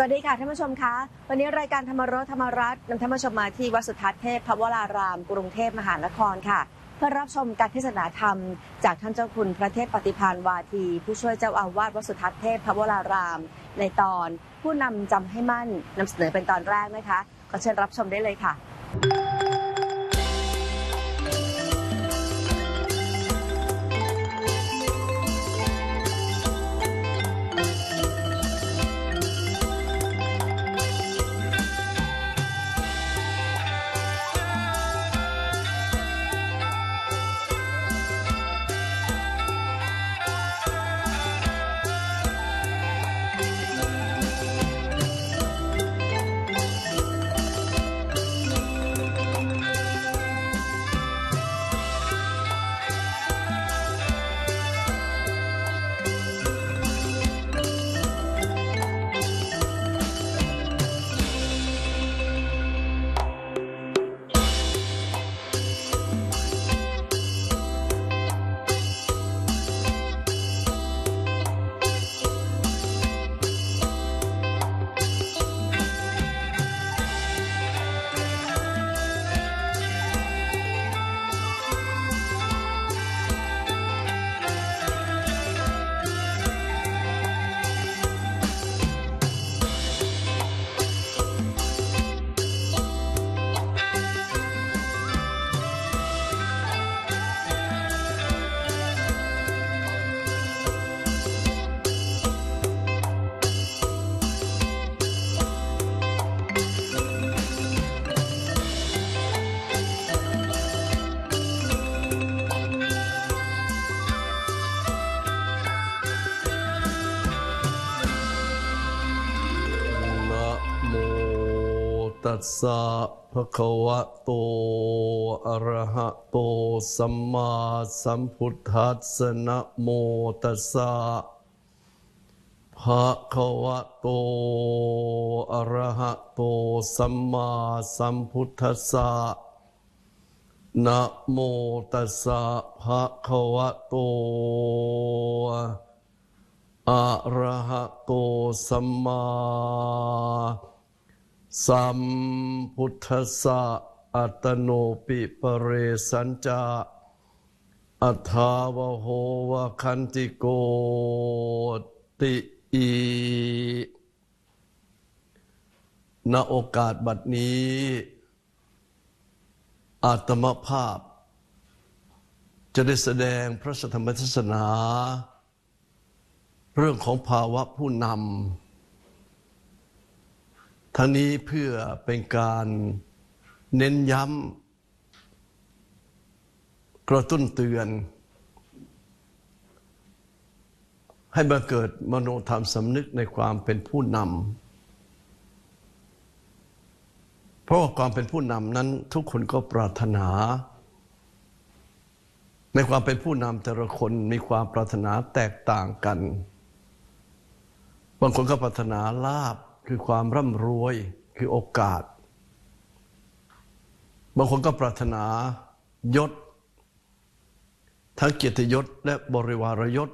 สวัสดีค่ะท่านผู้ชมคะวันนี้รายการธรรมรสธรรมรัตน์นำท่านผู้ชมมาที่วัดสุทัศน์เทพพระวราราม กรุงเทพมหานครค่ะ เพื่อรับชมการเทศนาธรรม จากท่านเจ้าคุณพระเทพปฏิพานวาที ผู้ช่วยเจ้าอาวาสวัดสุทัศน์เทพพระวราราม ในตอน ผู้นำจำให้มั่นนำเสนอเป็นตอนแรกนะคะขอเชิญรับชมได้เลยค่ะ ตัสสะภะคะวะโต อะระหะโต สัมมาสัมพุทธัสสะนะโมตัสสะภะคะวะโต อะระหะโต สัมมาสัมพุทธัสสะนะโมตัสสะภะคะวะโต อะระหะโต สัมมา สัมพุทธสะอัตโนปิปเรสัญจาอัทาวโหวคันติโกติอีณโอกาสบัดนี้อาตมภาพ จะได้แสดงพระธรรมเทศนา เรื่องของภาวะผู้นำ ทั้งนี้เพื่อเป็นการเน้นย้ำกระตุ้นเตือน ให้บังเกิดมโนธรรมสำนึกในความเป็นผู้นำเพราะว่าความเป็นผู้นำนั้นทุกคนก็ปรารถนา ในความเป็นผู้นำแต่ละคนมีความปรารถนาแตกต่างกัน บางคนก็ปรารถนาลาบ คือความร่ำรวย คือโอกาส บางคนก็ปรารถนายศ ทั้งเกียรติยศและบริวารยศ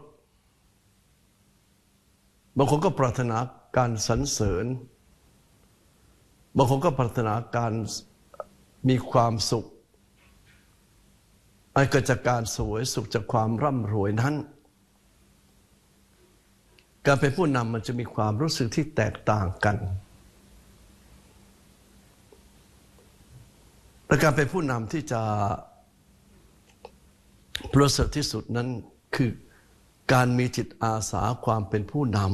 บางคนก็ปรารถนาการสรรเสริญ บางคนก็ปรารถนาการมีความสุขอันเกิดจากการสวยสุขจากความร่ำรวยนั้น การเป็นผู้นำมันจะมีความรู้สึกที่แตกต่างกัน และการเป็นผู้นำที่จะประเสริฐที่สุดนั้นคือการมีจิตอาสาความเป็นผู้นำ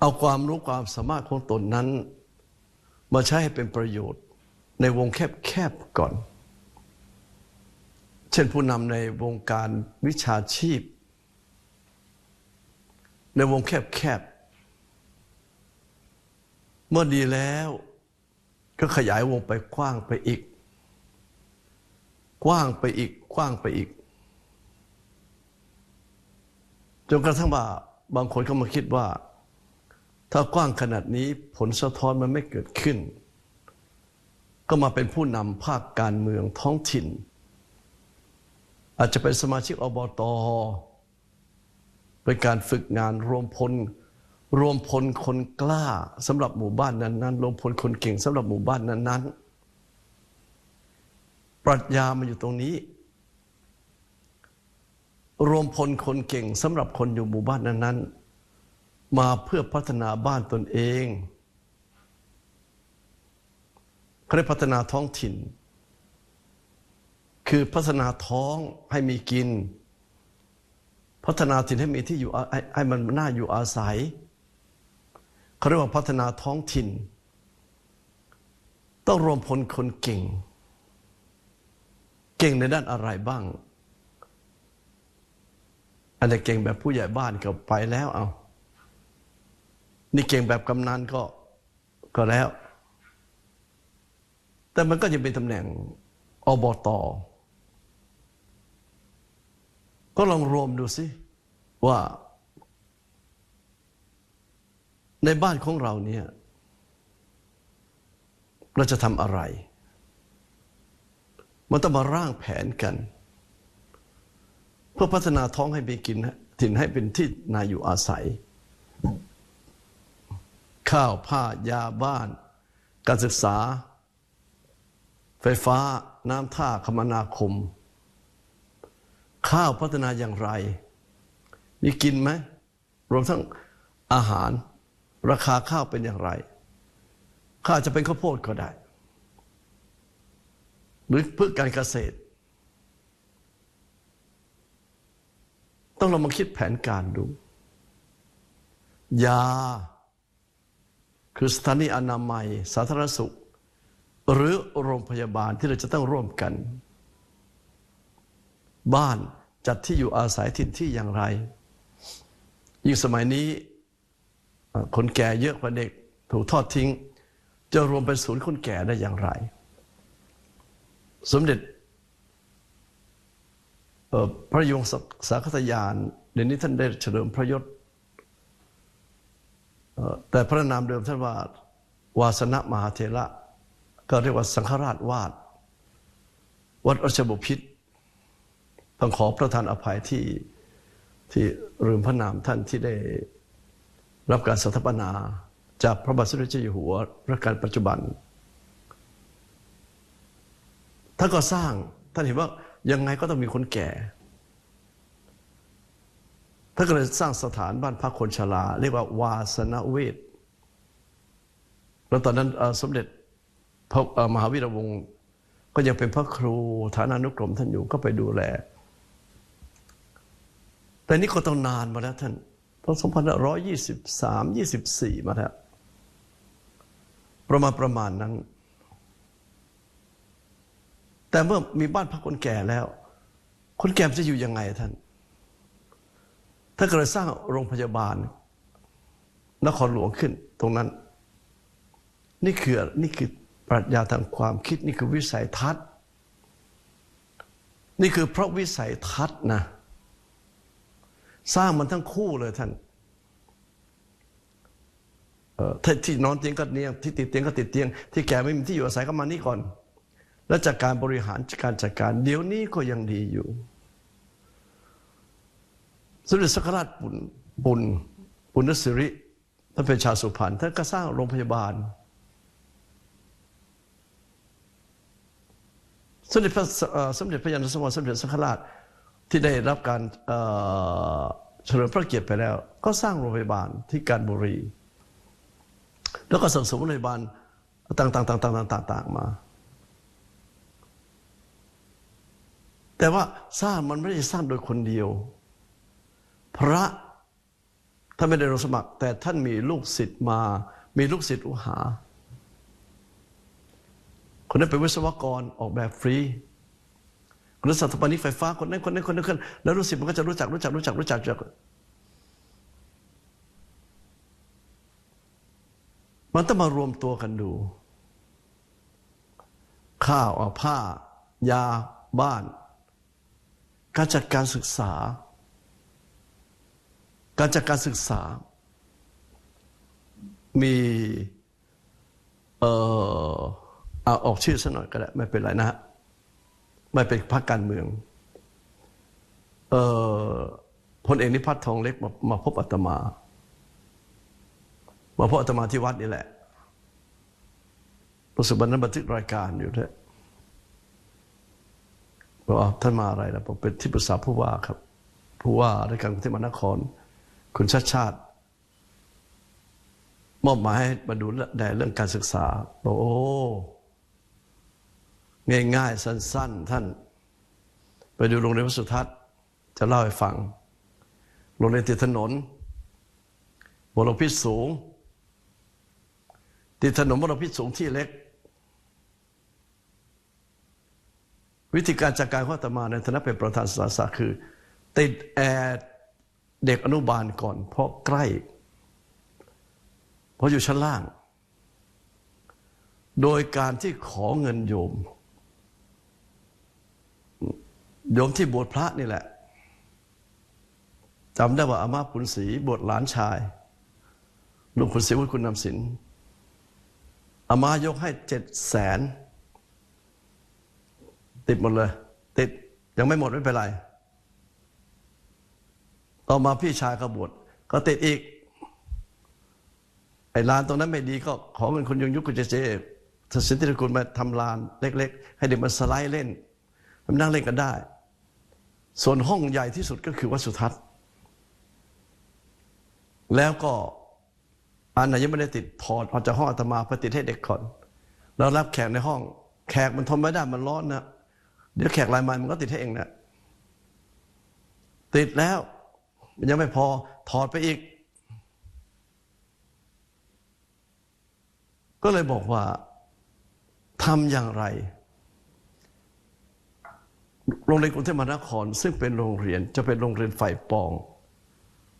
เอาความรู้ความสามารถของตนนั้น มาใช้ให้เป็นประโยชน์ในวงแคบๆก่อน ช่นผู้นำในวงการวิชาชีพ ในวงแคบๆ เมื่อดีแล้วก็ขยายวงไปกว้างไปอีก กว้างไปอีกกว้างไปอีก จนกระทั่งว่าบางคนก็มาคิดว่า ถ้ากว้างขนาดนี้ผลสะท้อนมันไม่เกิดขึ้น ก็มาเป็นผู้นำภาคการเมืองท้องถิ่น อาจจะเป็นสมาชิกอบตเป็นการฝึกงานรวมพล รวมพลคนกล้าสำหรับหมู่บ้านนั้นๆ รวมพลคนเก่งสำหรับหมู่บ้านนั้น ๆ ปรัชญามันอยู่ตรงนี้ รวมพลคนเก่งสำหรับคนอยู่หมู่บ้านนั้น ๆ มาเพื่อพัฒนาบ้านตนเองเขาเรียกพัฒนาท้องถิ่น คือพัฒนาท้องให้มีกิน พัฒนาถิ่นให้มีที่อยู่ให้มันน่าอยู่อาศัยเขาเรียกว่าพัฒนาท้องถิ่น ต้องรวมพลคนเก่ง เก่งในด้านอะไรบ้างอันนี้เก่งแบบผู้ใหญ่บ้านก็ไปแล้วเอานี่เก่งแบบกำนันก็ก็แล้ว แต่มันก็ยังเป็นตำแหน่งอบต ก็ลองรวมดูสิว่า ในบ้านของเราเนี่ย เราจะทำอะไร มันต้องมาร่างแผนกัน เพื่อพัฒนาท้องให้มีกินถิ่นให้เป็นที่นาอยู่อาศัย ข้าวผ้ายาบ้าน การศึกษา ไฟฟ้าน้ำท่าคมนาคม ข้าวพัฒนาอย่างไร มีกินไหม รวมทั้งอาหาร ราคาข้าวเป็นอย่างไร ข้าวจะเป็นข้าวโพดก็ได้ หรือพืชการเกษตร ต้องเรามาคิดแผนการดู ยา คือสถานีอนามัย สาธารณสุข หรือโรงพยาบาลที่เราจะต้องร่วมกันบ้าน จัดที่อยู่อาศัยถิ่นที่อย่างไร ยิ่งสมัยนี้คนแก่เยอะกว่าเด็กถูกทอดทิ้ง จะรวมเป็นศูนย์คนแก่ได้อย่างไร สมเด็จพระยงสาคตยานเดี๋ยวนี้ท่านได้เฉลิมพระยศแต่พระนามเดิมท่านว่าวาสนมหาเถระ ก็เรียกว่าสังฆราชวาด วัดรชบุพิตร ต้องขอประทานอภัยที่ที่ลืมพระนามท่านที่ได้รับการสถาปนาจากพระบาทสมเด็จเจ้าอยู่หัวรัชกาลปัจจุบัน ท่านก็สร้างท่านเห็นว่ายังไงก็ต้องมีคนแก่ ท่านก็เลยสร้างสถานบ้านพักคนชราเรียกว่าวาสนเวทแล้วตอนนั้นสมเด็จพระมหาวิรวงศ์ก็ยังเป็นพระครูฐานานุกรมท่านอยู่ก็ไปดูแล แต่นี่ก็ต้องนานมาแล้วท่านพศ2523 24 มาแล้ว ประมาณประมาณนั้น แต่เมื่อมีบ้านพักคนแก่แล้ว คนแก่จะอยู่ยังไงท่าน ถ้าเกิดสร้างโรงพยาบาล นครหลวงขึ้นตรงนั้น นี่คือนี่คือปรัชญาทางความคิดนี่คือวิสัยทัศน์ นี่คือพระวิสัยทัศน์นะ สร้างมันทั้งคู่เลยท่านที่นอนเตียงก็เตียงที่ติดเตียงก็ติดเตียง ที่แก่ไม่มีที่อยู่อาศัยก็มานี่ก่อน แล้วจากการบริหารการจัดการ เดี๋ยวนี้ก็ยังดีอยู่สมเด็จสักราชบุญบุญบุญสิริท่านเป็นชาวสุพรรณท่านก็สร้างโรงพยาบาลสมเด็จพระสมเด็จพระยาณสังวรสมเด็จสังฆราช ที่ได้รับการเฉลิมพระเกียรติไปแล้ว ก็สร้างโรงพยาบาลที่การบุรี แล้วก็ส่งสมโรงพยาบาลต่างๆต่างๆต่างๆมา แต่ว่าสร้างมันไม่ได้สร้างโดยคนเดียว พระท่านไม่ได้ลงสมัคร แต่ท่านมีลูกศิษย์มา มีลูกศิษย์อุหา คนนั้นเป็นวิศวกรออกแบบฟรี คนนั้นสถาปนิกไฟฟ้าคนนั้นคนนั้นคนนั้นคนแล้วรู้สิมันก็จะรู้จักรู้จักรู้จักรู้จักจากมันต้องมารวมตัวกันดู ข้าวเอาผ้า ยา บ้าน การจัดการศึกษา การจัดการศึกษา มีเอ่อเอาออกชื่อสัหน่อยก็ได้ ไม่เป็นไรนะฮะ ไม่เป็นพรรคการเมืองเออพลเอกนิพัฒน์ทองเล็กมามาพบอาตมา มาพบอาตมาที่วัดนี่แหละรู้สึกวันนั้นบันทึกรายการอยู่ด้วยบอกท่านมาอะไรนะผมเป็นที่ปรึกษาผู้ว่าครับผู้ว่าราชการกรุงเทพมหานคร คุณชาติชาติ มอบหมายให้มาดูแลเรื่องการศึกษาบอกโอ้ ง่ายๆ สั้น ๆ ท่าน ไปดูโรงเรียนวสุทัศน์ จะเล่าให้ฟัง โรงเรียนติดถนนมลพิษสูง ติดถนนมลพิษสูงที่เล็ก วิธีการจัดการของอตมาในฐานะเป็นประธานสาสาคือ ติดแอร์เด็กอนุบาลก่อน เพราะใกล้ เพราะอยู่ชั้นล่าง โดยการที่ขอเงินโยม โยมที่บวชพระนี่แหละจำได้ว่าอามาปุณศรีบวชหลานชายลุงคุณศรีวุฒิคุณนำสินอามายกให้เจ็ดแสนติดหมดเลย ติดยังไม่หมดไม่เป็นไร ต่อมาพี่ชายก็บวชก็ติดอีก ไอ้ลานตรงนั้นไม่ดีก็ขอเงินคนยงยุคกุณเจเจทศิลปินคุณมาทำลานเล็ก ๆ ให้เด็กมันสไลด์เล่นมันนั่งเล่นกันได้ ส่วนห้องใหญ่ที่สุดก็คือวัดสุทัศน์ แล้วก็อันไหนยังไม่ได้ติดถอดออกจากห้องอาตมาเพื่อติดให้เด็กก่อนแล้วรับแขกในห้อง แขกมันทนไม่ได้มันร้อนนะเดี๋ยวแขกรายใหม่มันก็ติดให้เองนะติดแล้ว มันยังไม่พอถอดไปอีก ก็เลยบอกว่าทำอย่างไร โรงเรียนกรุงเทพมหานคร ซึ่งเป็นโรงเรียนจะเป็นโรงเรียนฝ่ายปอง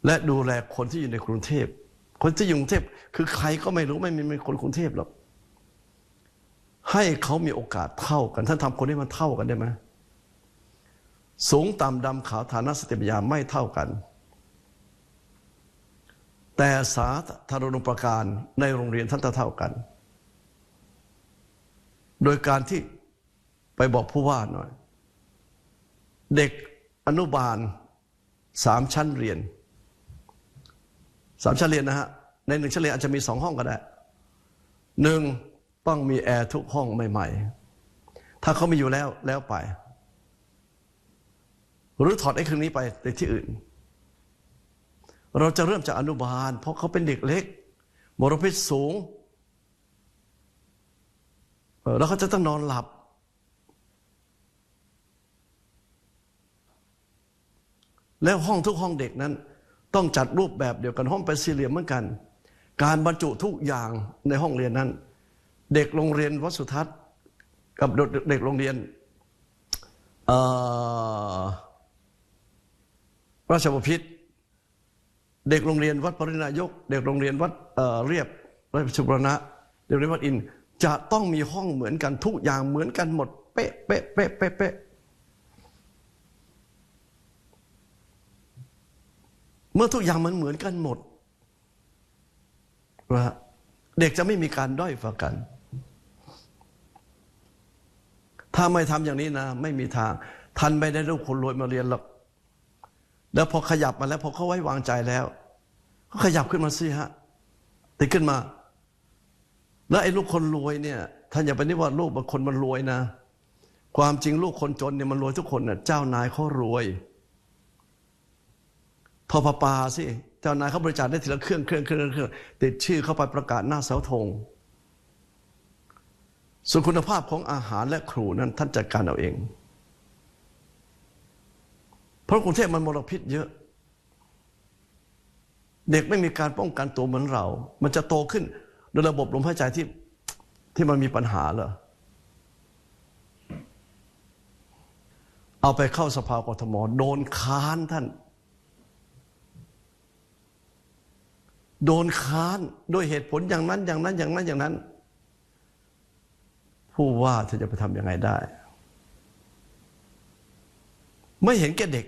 และดูแลคนที่อยู่ในกรุงเทพ คนที่อยู่กรุงเทพคือใครก็ไม่รู้ไม่มีเป็นคนกรุงเทพหรอกให้เขามีโอกาสเท่ากันท่านทำคนให้มันเท่ากันได้ไหมสูงต่ำดำขาวฐานะสติปัญญาไม่เท่ากัน แต่สาธารณูปการในโรงเรียนท่านเท่ากัน โดยการที่ไปบอกผู้ว่าหน่อย เด็กอนุบาลสามชั้นเรียนสามชั้นเรียนนะฮะในหนึ่งชั้นเรียนอาจจะมีสองห้องก็ได้หนึ่งต้องมีแอร์ทุกห้องใหม่ๆ ถ้าเขามีอยู่แล้วแล้วไป หรือถอดไอ้เครื่องนี้ไปในที่อื่น เราจะเริ่มจากอนุบาล เพราะเขาเป็นเด็กเล็กมลพิษสูง แล้วเขาจะต้องนอนหลับ แล้วห้องทุกห้องเด็กนั้น ต้องจัดรูปแบบเดียวกันห้องเป็นสี่เหลี่ยมเหมือนกัน การบรรจุทุกอย่างในห้องเรียนนั้น เด็กโรงเรียนวัดสุทัศน์ กับเด็กโรงเรียนราชบพิษเด็กโรงเรียนวัดปรินายก เด็กโรงเรียนวัดเเรียบราชบุรณะเด็กโรงเรียนวัดอินจะต้องมีห้องเหมือนกันทุกอย่างเหมือนกันหมดเป๊ะเป๊ะเป๊ะเป๊ะ เมื่อทุกอย่างมันเหมือนกันหมดว่าเด็กจะไม่มีการด้อยฝ่ากัน ถ้าไม่ทำอย่างนี้นะ ไม่มีทาง ทันไม่ได้ลูกคนรวยมาเรียนหรอกแล้วพอขยับมาแล้วพอเขาไว้วางใจแล้วเขาขยับขึ้นมาสิฮะติดขึ้นมา แล้วไอ้ลูกคนรวยเนี่ยท่านอย่าไปนึกว่าลูกบางคนมันรวยนะ ความจริงลูกคนจนเนี่ยมันรวยทุกคนเน่ะเจ้านายเขารวย ทอพปาสิเจ้านายเขาบริจาคได้ทีละเครื่องเครื่องเครื่องเครื่องติดชื่อเข้าไปประกาศหน้าเสาธงส่วนคุณภาพของอาหารและครูนั้นท่านจัดการเอาเอง เพราะกรุงเทพมันมลพิษเยอะ เด็กไม่มีการป้องกันตัวเหมือนเรา มันจะโตขึ้นโดยระบบลมหายใจที่ที่มันมีปัญหาเหรอเอาไปเข้าสภากทมโดนค้านท่าน โดนค้านด้วยเหตุผลอย่างนั้นอย่างนั้นอย่างนั้นอย่างนั้น ผู้ว่าจะจะไปทำยังไงได้ ไม่เห็นแก่เด็ก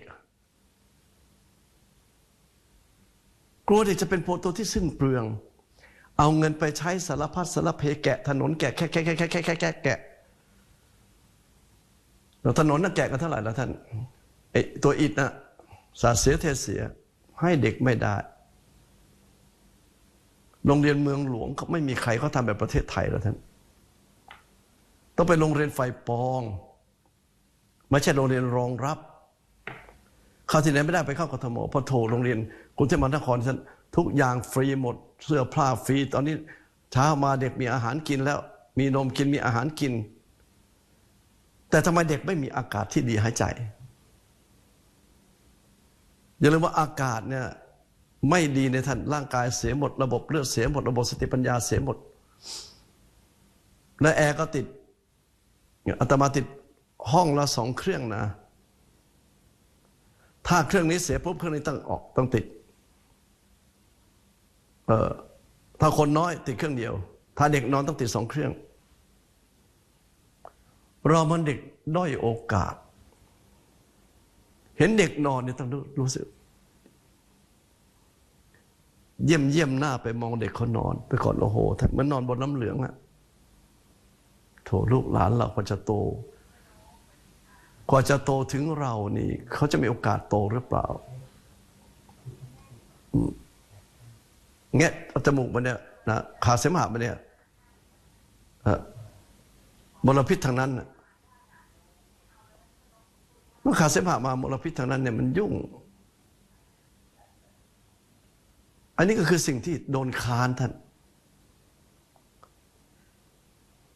กลัวเด็กจะเป็นโปรโตที่สิ้นเปลือง เอาเงินไปใช้สารพัดสารเพแกะถนนแกะแค่แค่แค่แค่แค่แค่แค่แกะเราถนนน่ะแกะกันเท่าไหร่แล้วท่านไอตัวอิฐนะศาเสียเทศเสียให้เด็กไม่ได้ โรงเรียนเมืองหลวงเขาไม่มีใครเขาทำแบบประเทศไทยแล้วท่าน ต้องเป็นโรงเรียนไฟปองไม่ใช่โรงเรียนรองรับ เข้าที่ไหนไม่ได้ไปเข้ากทมพอโทรโรงเรียนกรุงเทพมหานครท่านทุกอย่างฟรีหมด เสื้อผ้าฟรี ตอนนี้เช้ามาเด็กมีอาหารกินแล้ว มีนมกินมีอาหารกิน แต่ทำไมเด็กไม่มีอากาศที่ดีหายใจอย่าลืมว่าอากาศเนี่ย ไม่ดีในท่านร่างกายเสียหมด ระบบเลือดเสียหมด ระบบสติปัญญาเสียหมด และแอร์ก็ติดอาตมาติดห้องละสองเครื่องนะ ถ้าเครื่องนี้เสียปุ๊บเครื่องนี้ต้องออกต้องติดเออถ้าคนน้อยติดเครื่องเดียว ถ้าเด็กนอนต้องติดสองเครื่อง เรามันเด็กด้อยโอกาส เห็นเด็กนอนเนี่ยต้องรู้สึก เยี่ยมเยี่ยมหน้าไปมองเด็กเขานอน ไปก่อนโอ้โหเมือนนอนบนน้ำเหลืองอะโถลูกหลานเรากว่าจะโต กว่าจะโตถึงเรานี่ เขาจะมีโอกาสโตหรือเปล่าเงี้ยจมูกมันเนี่ยนะขาเสมหะมันเนี่ยมลพิษทางนั้นเมื่อขาเสมหะมามลพิษทางนั้นเนี่ยมันยุ่ง อันนี้ก็คือสิ่งที่โดนค้านท่าน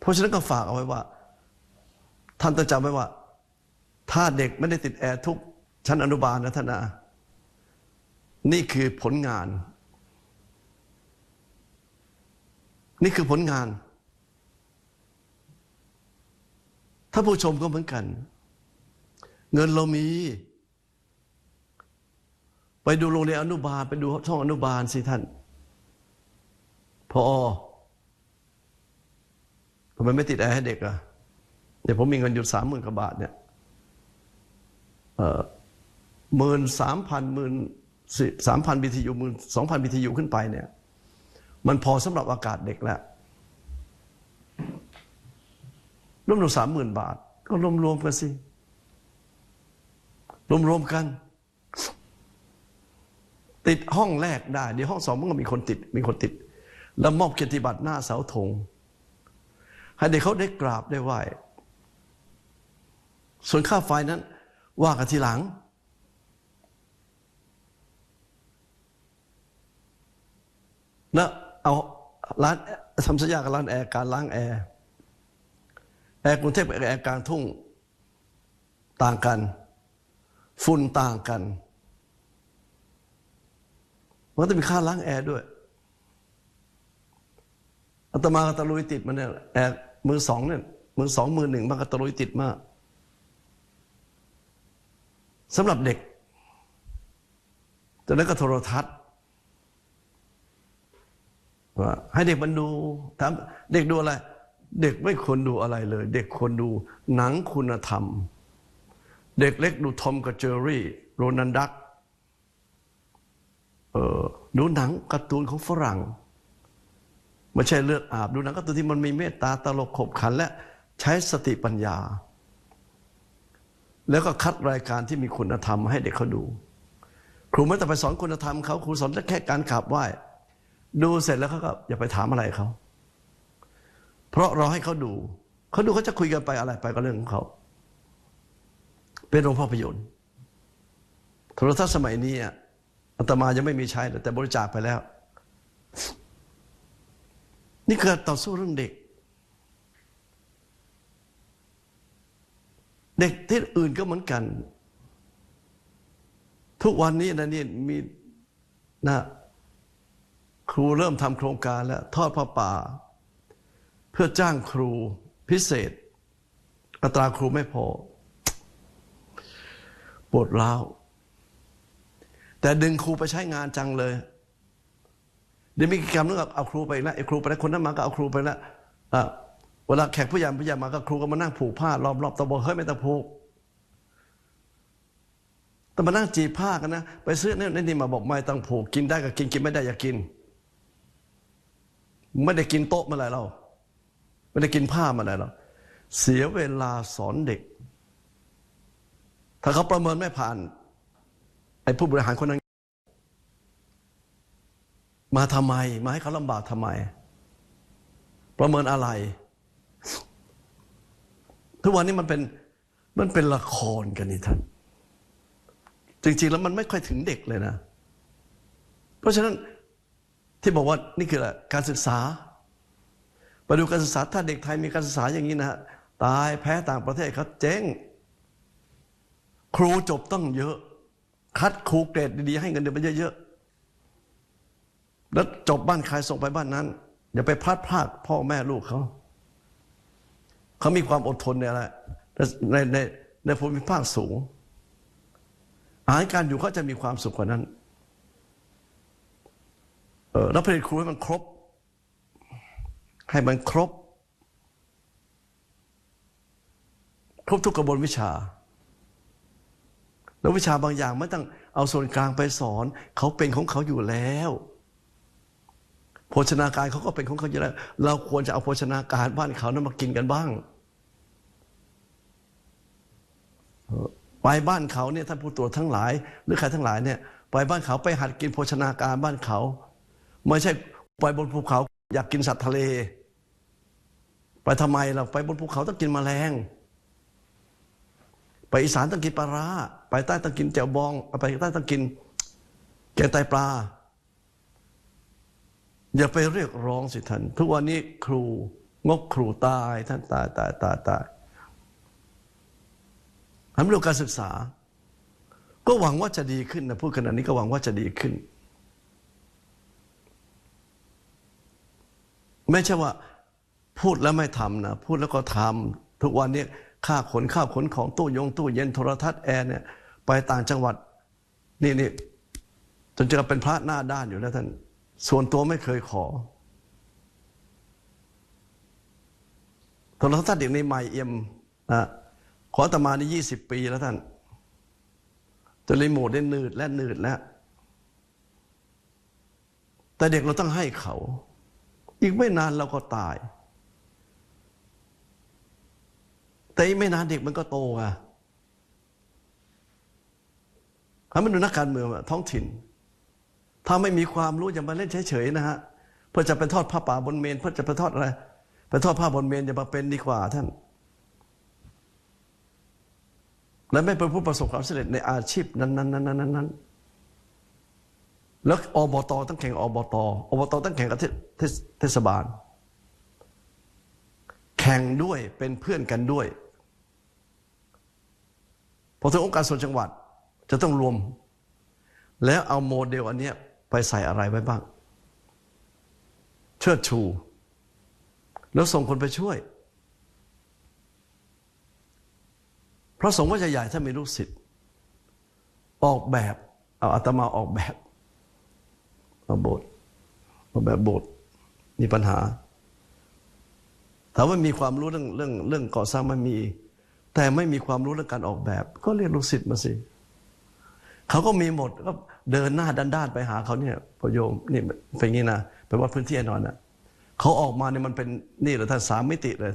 เพราะฉะนั้นก็ฝากเอาไว้ว่า ท่านต้องจำไว้ว่า ถ้าเด็กไม่ได้ติดแอร์ทุกชั้นอนุบาลนะท่านนะนี่คือผลงาน นี่คือผลงาน ถ้าผู้ชมก็เหมือนกัน เงินเรามี ไปดูโรงเรียนอนุบาลไปดูช่องอนุบาลสิท่านพอทำไมไม่ติดแอร์ให้เด็กอะเดี๋ยวผมมีเงินอยู่สามหมื่นกว่าบาทเนี่ยหมื่นสามพันหมื่นสามพันบีทียูหมื่นสองพันบีทียูขึ้นไปเนี่ย มันพอสำหรับอากาศเด็กแล้วรวมรวมสามหมื่นบาท ก็รวมรวมกันสิ รวมรวมกัน ติดห้องแรกได้ เดี๋ยวห้องสองมันก็มีคนติด มีคนติด แล้วมอบเกียรติบัตรหน้าเสาธงให้เด็กเขาได้กราบได้ไหว้ส่วนค่าไฟนั้น ว่ากันทีหลัง แล้วเอาร้านทำสัญญากับร้านแอร์การล้างแอร์แอร์กรุงเทพกับแอร์กลางทุ่งต่างกัน ฝุ่นต่างกัน มันต้องมีค่าล้างแอร์ด้วยอาตมาก็ตะลุยติดมันเนี่ยแอร์มือสองเนี่ยมือสองมือหนึ่งมันก็ตะลุยติดมากสำหรับเด็กจากนั้นก็โทรทัศน์ว่าให้เด็กมันดูถามเด็กดูอะไร เด็กไม่ควรดูอะไรเลย เด็กควรดูหนังคุณธรรม เด็กเล็กดูทอมกับเจอรี่ โรนันดัก ดูหนังการ์ตูนของฝรั่งไม่ใช่เลือดอาบดูหนังการ์ตูนที่มันมีเมตตาตลกขบขันและใช้สติปัญญา แล้วก็คัดรายการที่มีคุณธรรมให้เด็กเขาดู ครูไม่แต้องไปสอนคุณธรรมเขาครูสอนแค่การกราบไหว้ดูเสร็จแล้วเขาก็อย่าไปถามอะไรเขาเพราะเราให้เขาดูเขาดูเขาจะคุยกันไปอะไรไปก็เรื่องของเขาเป็นโรงภาพยนตร์โทรทัศน์สมัยนี้อ อาตมายังไม่มีใช้แต่บริจาคไปแล้ว นี่คือต่อสู้เรื่องเด็ก เด็กที่อื่นก็เหมือนกัน ทุกวันนี้นะนี่มีนะครูเริ่มทำโครงการแล้ว ทอดผ้าป่า เพื่อจ้างครูพิเศษ อัตราครูไม่พอปวดร้าว แต่ดึงครูไปใช้งานจังเลย เดี๋ยวมีกิจกรรมนึกเอาครูไปแล้วไอ้ครูไปแล้วคนนั้นมาก็เอาครูไปแล้วเวลาแขกผู้ใหญ่ผู้ใหญ่มาก็ครูก็มานั่งผูกผ้ารอบๆตะบอกเฮ้ยไม่ต้องผูกแต่มานั่งจีบผ้ากันนะ ไปซื้อเนี่ยนี่มาบอกไม่ต้องผูกกินได้ก็กินกินไม่ได้อย่ากิน ไม่ได้กินโต๊ะมาอะไรเราไม่ได้กินผ้ามาอะไรเราเสียเวลาสอนเด็ก ถ้าเขาประเมินไม่ผ่าน ไอ้ผู้บริหารคนนั้น มาทำไม มาให้เขาลำบากทำไม ประเมินอะไร ทุกวันนี้มันเป็นมันเป็นละครกันนี่ท่าน จริง ๆ แล้วมันไม่ค่อยถึงเด็กเลยนะ เพราะฉะนั้นที่บอกว่านี่คืออะไรการศึกษาไปดูการศึกษาถ้าเด็กไทยมีการศึกษาอย่างนี้นะฮะตายแพ้ต่างประเทศเขาเจ๊ง ครูจบต้องเยอะ คัดครูเกรดดีๆให้เงินเดือนมันเยอะๆ แล้วจบบ้านใครส่งไปบ้านนั้น อย่าไปพลาดพลาดพ่อแม่ลูกเขา เขามีความอดทนในอะไรในในในภูมิภาคสูง อาหารการอยู่เขาจะมีความสุขกว่านั้นเออแล้วผลิตครูให้มันครบ ให้มันครบ ครบทุกกระบวนวิชา แล้ววิชาบางอย่างไม่ต้องเอาส่วนกลางไปสอน เขาเป็นของเขาอยู่แล้วโภชนาการเขาก็เป็นของเขาอยู่แล้ว เราควรจะเอาโภชนาการบ้านเขานั้นมากินกันบ้าง ไปบ้านเขาเนี่ยท่านผู้ตรวจทั้งหลาย หรือใครทั้งหลายเนี่ยไปบ้านเขาไปหัดกินโภชนาการบ้านเขา ไม่ใช่ไปบนภูเขาอยากกินสัตว์ทะเล ไปทำไมเราไปบนภูเขาต้องกินแมลง ไปอีสานต้องกินปลาร้าไปใต้ต้องกินแจ่วบอง ไปใต้ต้องกินแกงไตปลา อย่าไปเรียกร้องสิท่าน ทุกวันนี้ครูงกครูตายท่านตายตายตายตายทำเรื่องการศึกษา ก็หวังว่าจะดีขึ้นนะพูดขนาดนี้ก็หวังว่าจะดีขึ้น ไม่ใช่ว่าพูดแล้วไม่ทำนะ พูดแล้วก็ทำทุกวันนี้ ค่าขนข้าวขนของตู้ยงตู้เย็นโทรทัศน์แอร์เนี่ยไปต่างจังหวัดนี่นี่จนจะเป็นพระหน้าด้านอยู่แล้วท่าน ส่วนตัวไม่เคยขอโทรทัศน์เดี๋ยวนี้ใหม่เอี่ยมนะขอตมานี่ยี่สิบปีแล้วท่านจนรีโมทได้หนืดและหนืดแล้ว แต่เด็กเราต้องให้เขา อีกไม่นานเราก็ตาย แต่อีกไม่นานเด็กมันก็โตอะถ้ามันดูนักการเมืองท้องถิ่น ถ้าไม่มีความรู้อย่ามาเล่นเฉยๆนะฮะเพื่อจะไปทอดผ้าป่าบนเมนเพื่อจะไปทอดอะไร ไปทอดผ้าบนเมนอย่ามาเป็นดีกว่าท่าน และไม่เป็นผู้ประสบความสำเร็จในอาชีพนั้นๆๆๆแล้วอบตต้องแข่งอบตอบตต้องแข่งกับเทศบาล แข่งด้วยเป็นเพื่อนกันด้วย พอถึงองค์การส่วนจังหวัดจะต้องรวม แล้วเอาโมเดลอันนี้ไปใส่อะไรไว้บ้าง เชิดชู แล้วส่งคนไปช่วย พระสงฆ์ว่าจะใหญ่ถ้ามีลูกศิษย์ออกแบบเอาอาตมาออกแบบเอาโบสถ์ออกแบบโบสถ์มีปัญหาถามว่ามีความรู้เรื่องเรื่องเรื่องก่อสร้างไม่มี แต่ไม่มีความรู้เรื่องการออกแบบ ก็เรียกลูกศิษย์มาสิเขาก็มีหมดก็เดินหน้าด้านไปหาเขาเนี่ยพโยมนี่เป็นงี้นะไปวัดพื้นที่นอนนะเขาออกมาเนี่ยมันเป็นนี่เหรอท่านสามมิติเลย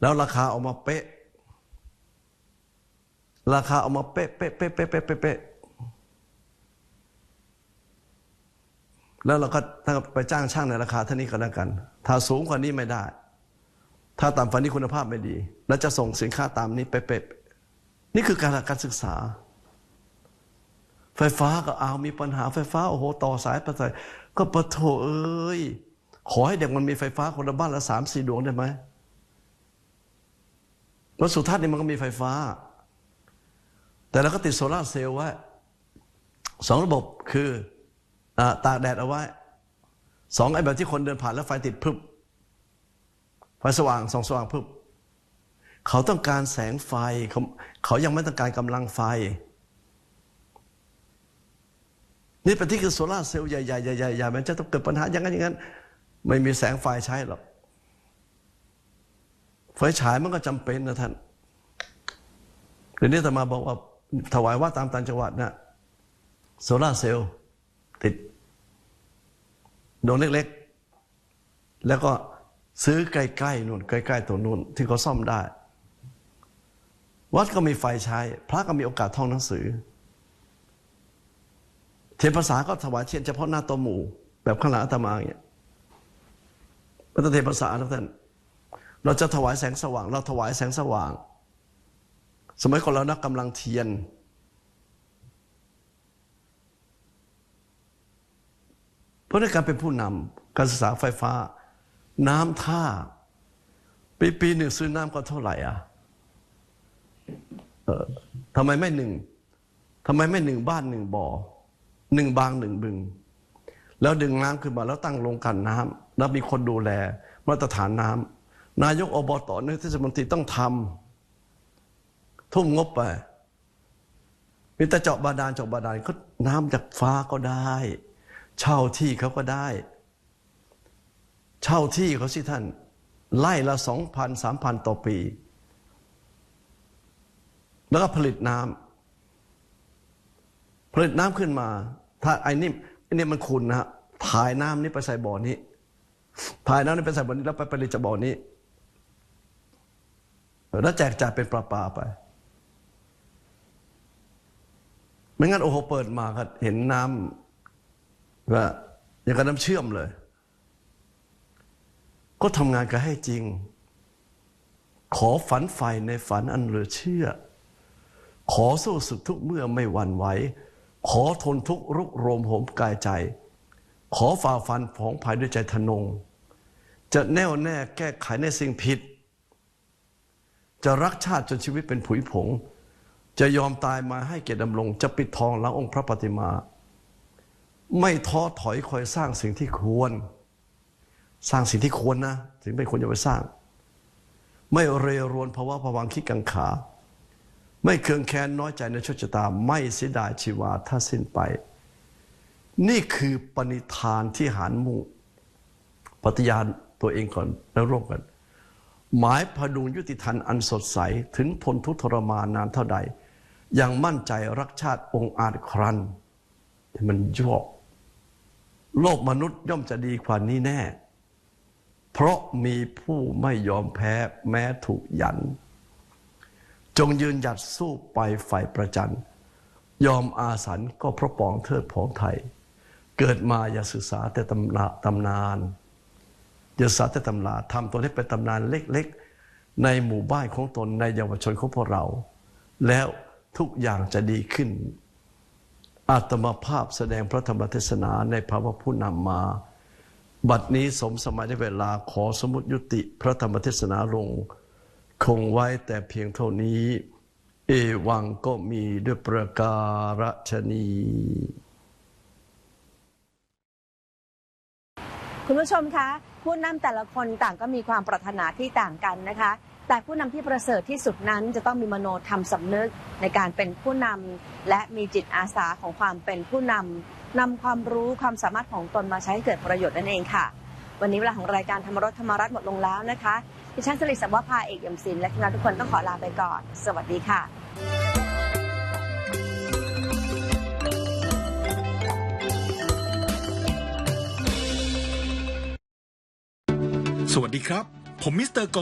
แล้วราคาออกมาเป๊ะ ราคาออกมาเป๊ะเป๊ะเป๊ะเป๊ะเป๊ะเป๊ะแล้วเราก็ถ้าไปจ้างช่างในราคาเท่านี้ก็แล้วกัน ถ้าสูงกว่านี้ไม่ได้ ถ้าต่ำกว่านี้คุณภาพไม่ดี แล้วจะส่งสินค้าตามนี้ไปเป๊ะนี่คือการการศึกษา ไฟฟ้าก็เอามีปัญหาไฟฟ้าโอ้โหต่อสายไปใส่ก็ปะโถเอ้ยขอให้เด็กมันมีไฟฟ้าคนละบ้านละสามสี่ดวงได้ไหมรถสุทัศน์นี่มันก็มีไฟฟ้า แต่เราก็ติดโซลาร์เซลล์ไว้สองระบบคืออตากแดดเอาไว้สองไอ้แบบที่คนเดินผ่านแล้วไฟติดพึบ ไฟสว่างส่องสว่างพึบเขาต้องการแสงไฟเขาเขายังไม่ต้องการกำลังไฟ นี่เป็นที่คือโซลาร์เซลล์ใหญ่ๆใหญ่ๆใหญ่ๆมันจะต้องเกิดปัญหาอย่างนั้นอย่างนั้น ไม่มีแสงไฟใช้หรอกไฟฉายมันก็จำเป็นนะท่านเดี๋ยวนี้ธรรมาบอกว่าถวายว่าตามต่างจังหวัดนะโซลาเซลล์ติดดวงเล็กๆ แล้วก็ ซื้อใกล้ๆนู่นใกล้ๆตัวนู่นที่เขาซ่อมได้ วัดก็มีไฟใช้ พระก็มีโอกาสท่องหนังสือ เทียนภาษาก็ถวายเทียนเฉพาะหน้าตัวหมู่ แบบข้างหลังอาตมาอย่างเงี้ยพระเทภาษาท่าน เราจะถวายแสงสว่าง เราถวายแสงสว่าง สมัยก่อนเรานักกำลังเทียนเพราะในการเป็นผู้นำการศึกษาไฟฟ้า น้ำท่า ปีปีหนึ่งซื้อน้ำก็เท่าไหร่อะเออทำไมไม่หนึ่งทำไมไม่หนึ่งบ้านหนึ่งบ่อหนึ่งบางหนึ่งบึง แล้วดึงน้ำขึ้นมาแล้วตั้งโรงกันน้ำแล้วมีคนดูแล มาตรฐานน้ำนายกอบตนายกเทศมนตรีต้องทำทุ่มงบไปมีแต่เจาะบาดาลเจาะบาดาลก็น้ำจากฟ้าก็ได้ เช่าที่เขาก็ได้ เช่าที่เขาสิท่าน ไล่ละสองพันสามพันต่อปี แล้วก็ผลิตน้ำผลิตน้ำขึ้นมา ถ้าไอ้นี่ไอ้นี่มันคุณนะฮะถ่ายน้ำนี่ไปใส่บ่อนี้ ถ่ายน้ำนี่ไปใส่บ่อนี้แล้วไปผลิตจากบ่อนี้ แล้วแจกจ่ายเป็นปลาปลาไปไม่งั้นโอ้โหเปิดมาก็เห็นน้ำว่าอย่างกับน้ำเชื่อมเลย ก็ทำงานกันให้จริง ขอฝันใฝ่ในฝันอันเหลือเชื่อ ขอสู้สุดทุกเมื่อไม่หวั่นไหว ขอทนทุกข์รุกโรมโหมกายใจ ขอฝ่าฟันผองภายด้วยใจทะนง จะแน่วแน่แก้ไขในสิ่งผิด จะรักชาติจนชีวิตเป็นผุยผง จะยอมตายมาให้เกียรติดำรง จะปิดทองหลังองค์พระปฏิมา ไม่ท้อถอยคอยสร้างสิ่งที่ควร สร้างสิ่งที่ควรนะสิ่งไม่ควรจะไปสร้าง ไม่เรรวนภาวะผวังคิดกังขา ไม่เคืองแค้นน้อยใจในโชคชะตา ไม่เสียดายชีวาถ้าสิ้นไป นี่คือปณิธานที่หารมุ่งปฏิญาณตัวเองก่อนแล้วร่วมกัน หมายพดุงยุติธรรมอันสดใสถึงทนทุกทรมานนานเท่าใด ยังมั่นใจรักชาติองค์อาจครันที่มันยั่วโลกมนุษย์ย่อมจะดีกว่านี้แน่ เพราะมีผู้ไม่ยอมแพ้แม้ถูกยัน จงยืนหยัดสู้ไปฝ่ายประจัน ยอมอาสันก็เพราะปองเทิดผองไทย เกิดมาอย่าศึกษาแต่ตำราตำนาน อย่าศึกษาแต่ตำราทำตัวให้เป็นตำนานเล็กๆ ในหมู่บ้านของตนในเยาวชนของพวกเรา แล้วทุกอย่างจะดีขึ้นอาตมาภาพแสดงพระธรรมเทศนาในภาวะผู้นำมา บัดนี้สมสมัยในเวลาขอสมมติยุติพระธรรมเทศนาลง คงไว้แต่เพียงเท่านี้ เอวังก็มีด้วยประการฉนีคุณผู้ชมคะผู้นำแต่ละคนต่างก็มีความปรารถนาที่ต่างกันนะคะ แต่ผู้นำที่ประเสริฐที่สุดนั้นจะต้องมีมโนธรรมสำนึกในการเป็นผู้นำและมีจิตอาสาของความเป็นผู้นำ นำความรู้ความสามารถของตนมาใช้ให้เกิดประโยชน์นั่นเองค่ะ วันนี้เวลาของรายการธรรมรสธรรมรัตน์หมดลงแล้วนะคะดิฉันสริศักดิ์วภาเอกยมศิลป์และทีมงานทุกคนต้องขอลาไปก่อน สวัสดีค่ะสวัสดีครับ ผมมิสเตอร์ก